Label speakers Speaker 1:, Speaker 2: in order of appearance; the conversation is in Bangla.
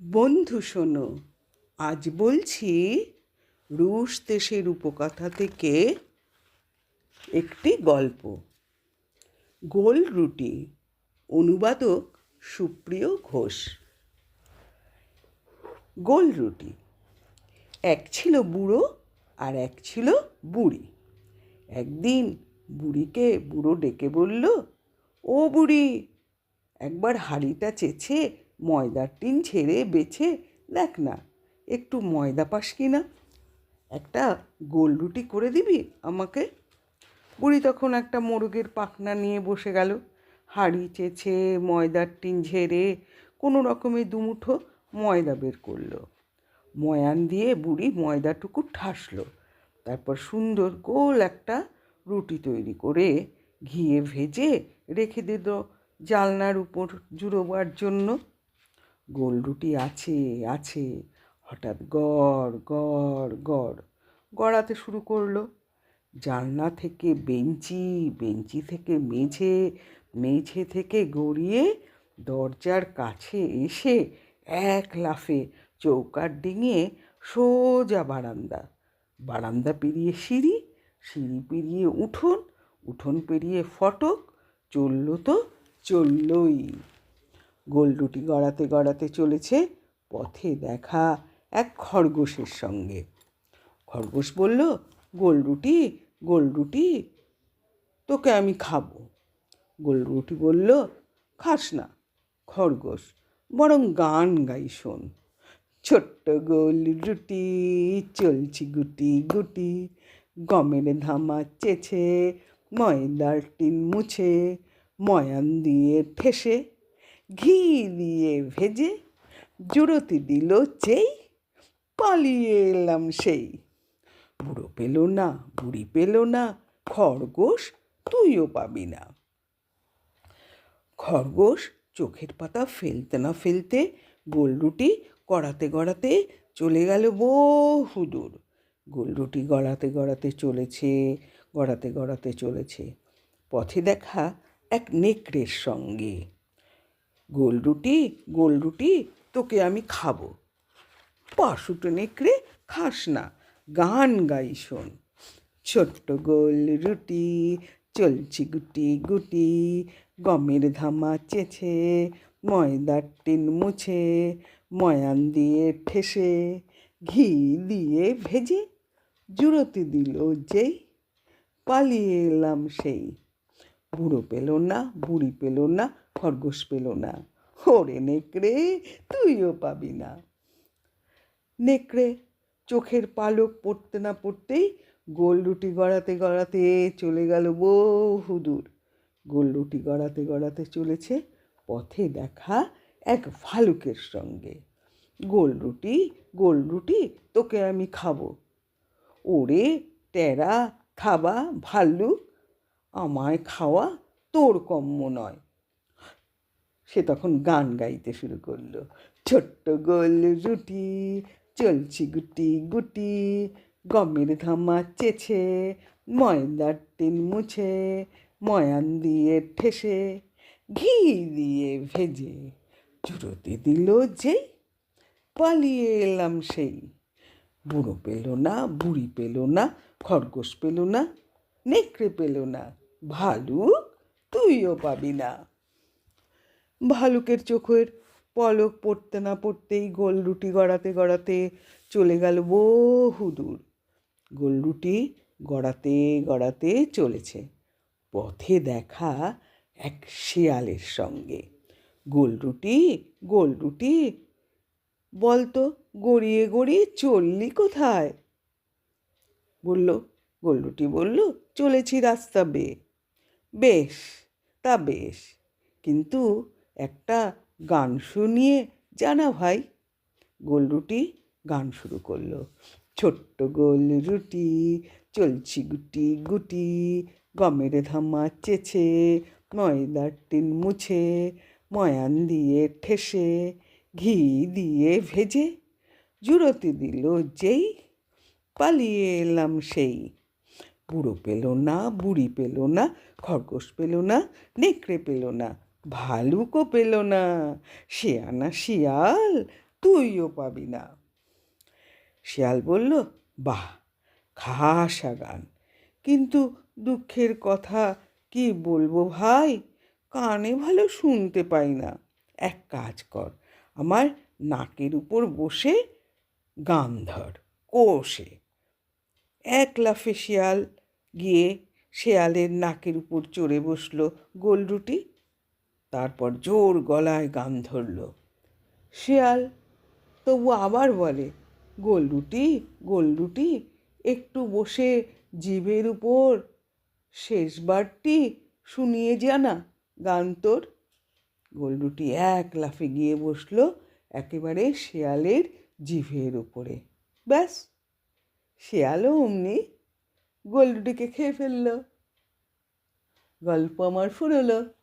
Speaker 1: বন্ধু শোনো, আজ বলছি রুশ দেশের উপকথা থেকে একটি গল্প। গোল রুটি, অনুবাদক সুপ্রিয় ঘোষ। গোল রুটি, এক ছিল বুড়ো আর এক ছিল বুড়ি। একদিন বুড়িকে বুড়ো ডেকে বলল, ও বুড়ি, একবার হাঁড়িটা চেছে ময়দার টিন ছেড়ে বেছে দেখ না, একটু ময়দা পাস কি না? একটা গোল রুটি করে দিবি আমাকে? বুড়ি তখন একটা মোরগের পাখনা নিয়ে বসে গেল। হাঁড়ি চেছে, ময়দার টিন ঝেড়ে কোনো রকমে দুমুঠো ময়দা বের করল। ময়ান দিয়ে বুড়ি ময়দাটুকু ঠাসলো। তারপর সুন্দর গোল একটা রুটি তৈরি করে ঘিয়ে ভেজে রেখে দিল জালনার উপর জুড়োবার জন্য। গোল রুটি আছে আছে। হঠাৎ গড় গড় গড়। গড়াতে শুরু করল। জানলা থেকে বেঞ্চি বেঞ্চি থেকে মেঝে মেঝে থেকে গড়িয়ে দরজার কাছে এসে এক লাফে চৌকার ডিঙিয়ে সোজা বারান্দা। বারান্দা পেরিয়ে সিঁড়ি সিঁড়ি পেরিয়ে উঠোন উঠোন পেরিয়ে ফটক, চলল তো চললই। গোল রুটি গড়াতে গড়াতে চলেছে পথে দেখা এক খরগোশের সঙ্গে। খরগোশ বলল, গোল রুটি গোল রুটি, তোকে আমি খাব। গোল রুটি বলল, খাস না, খরগোশ, বরং গান গাই শোন। ছোট্ট গোল রুটি, চলছি গুটি গুটি, গমের ধামা চেছে, ময়দার টিন মুছে, ময়ান দিয়ে ঠেসে। ঘি দিয়ে ভেজে জুড়োতে দিল যেই, পালিয়ে এলাম সেই। বুড়ো পেল না, বুড়ি পেল না, খরগোশ তুইও পাবি না। খরগোশ চোখের পাতা ফেলতে না ফেলতে গোলরুটি গড়াতে গড়াতে চলে গেল বহু দূর। গোল রুটি গড়াতে গড়াতে চলেছে, গড়াতে গড়াতে চলেছে। পথে দেখা এক নেকড়ের সঙ্গে। গোল রুটি গোল রুটি, তোকে আমি খাব। পাশুটো নেকড়ে খাস না, গান গাই শোন। ছোট্ট গোল রুটি, চলছি গুটি গুটি, গমের ধামা চেছে, ময়দার টিন মুছে, ময়ান দিয়ে ঠেসে, ঘি দিয়ে ভেজে জুড়োতে দিল যেই, পালিয়ে এলাম সেই। বুড়ো পেল না, বুড়ি পেল না খরগোশ পেল না। ওরে নেকড়ে, তুইও পাবি না। নেকড়ে, চোখের পালক পড়তে না পড়তেই গোল রুটি গড়াতে গড়াতে চলে গেল বহু দূর। গোল রুটি গড়াতে গড়াতে চলেছে পথে দেখা এক ভালুকের সঙ্গে। গোল রুটি গোল রুটি, তোকে আমি খাব। ওরে টেরা খাবা ভাল্লুক, আমায় খাওয়া তোর কম্য নয়। সে তখন গান গাইতে শুরু করল। ছোট্ট গোল রুটি, চলছি গুটি গুটি, গমের ধামা চেছে ময়দার টিন মুছে, ময়ান দিয়ে ঠেসে, ঘি দিয়ে ভেজে, চুরোতে দিল যেই, পালিয়ে এলাম সেই। বুড়ো পেল না, বুড়ি পেল না, খরগোশ পেল না, নেকড়ে পেল না, ভালুক তুইও পাবি না। ভালুকের চোখের পলক পড়তে না পড়তেই গোল রুটি গড়াতে গড়াতে চলে গেল বহু দূর। গোল রুটি গড়াতে গড়াতে চলেছে। পথে দেখা এক শিয়ালের সঙ্গে। গোল রুটি গোল রুটি। বলতো গড়িয়ে গড়িয়ে চললি কোথায়? বলল, গোল রুটি বলল, চলেছি রাস্তা বেয়ে বেশ, তা বেশ। কিন্তু একটা গান শুনিয়ে, জানা ভাই। গোলরুটি গান শুরু করল। ছোট্ট গোল রুটি চলছি গুটি গুটি, গমের ধামা চেছে, ময়দার টিন মুছে, ময়ান দিয়ে ঠেসে, ঘি দিয়ে ভেজে জুড়োতে দিল যেই, পালিয়ে এলাম সেই। বুড়ো পেল না, বুড়ি পেল না, খরগোশ পেল না, নেকড়ে পেল না ভালুকও পেল না। শিয়ানা শিয়াল, তুইও পাবি না। শিয়াল বলল, বাহ, খাসা গান কিন্তু দুঃখের কথা কি বলব ভাই? কানে ভালো শুনতে পাই না। এক কাজ কর, আমার নাকের উপর বসে গান ধর, কোষে। এক লাফে শিয়াল গিয়ে শেয়ালের নাকের উপর চড়ে বসল গোলরুটি তারপর জোর গলায় গান ধরল। শিয়াল তবু আবার বলে গোলরুটি গোলরুটি একটু বসে জিভের উপর। শেষবারটি শুনিয়ে জানা গান তোর। গোলরুটি এক লাফে গিয়ে বসল একেবারে শেয়ালের জিভের উপরে। ব্যাস, শেয়ালও অমনি গোলরুটিকে খেয়ে ফেলল। গল্প আমার ফুরলো।